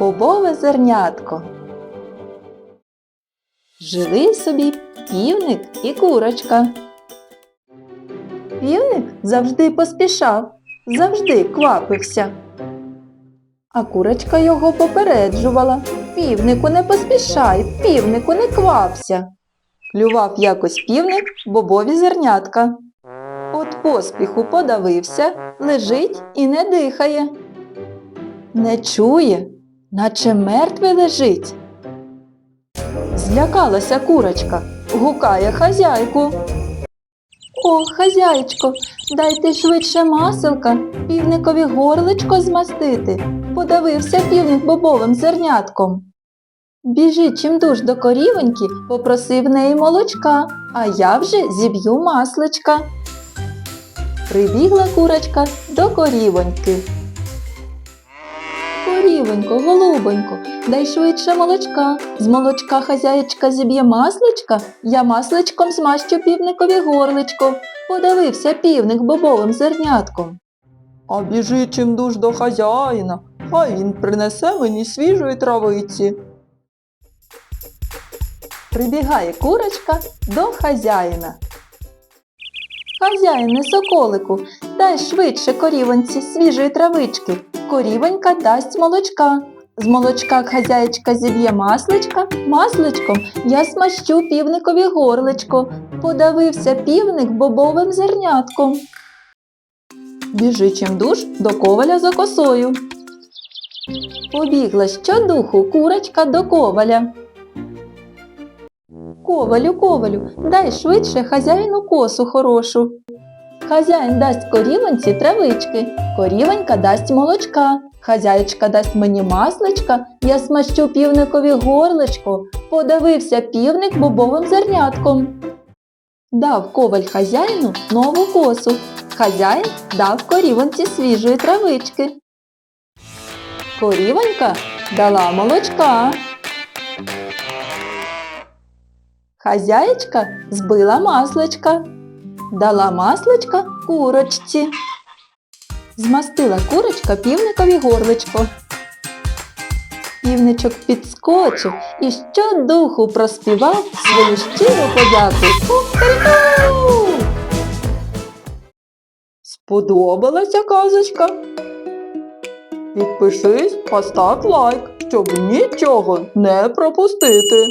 Бобове зернятко. Жили собі півник і курочка. Півник завжди поспішав, завжди квапився. А курочка його попереджувала. Півнику не поспішай, півнику не квапся. Клював якось півник бобові зернятка. От поспіху подавився, лежить і не дихає. Не чує, наче мертвий лежить. Злякалася курочка, гукає хазяйку. О, хазяйчко, дайте швидше маселка, півникові горличко змастити. Подавився півник бобовим зернятком. Біжить чимдуж до корівоньки, попросив неї молочка, а я вже зіб'ю масличка. Прибігла курочка до корівоньки. Корівонько, голубонько, дай швидше молочка. З молочка хазяєчка зіб'є масличка, я масличком змащу півникові горличко. Подавився півник бобовим зернятком. А біжи чимдуж до хазяїна, хай він принесе мені свіжої травиці. Прибігає курочка до хазяїна. Хазяїне соколику, дай швидше корівонці свіжої травички. Корівонька дасть молочка. З молочка хазяєчка зіб'є масличка, масличком я смащу півникові горличко. Подавився півник бобовим зернятком. Біжи чимдуж до коваля за косою. Побігла щодуху курочка до коваля. Ковалю, ковалю, дай швидше хазяїну косу хорошу. Хазяїн дасть корівонці травички, корівонька дасть молочка, хазяєчка дасть мені масличка, я смащу півникові горличко, подавився півник бобовим зернятком. Дав коваль хазяїну нову косу. Хазяїн дав корівонці свіжої травички. Корівонька дала молочка. Хазяєчка збила масличка, дала масличка курочці. Змастила курочка півникові горличко. Півничок підскочив і щодуху проспівав свою щиру подяку. Кукаріку! Сподобалася казочка? Підпишись, постав лайк, щоб нічого не пропустити.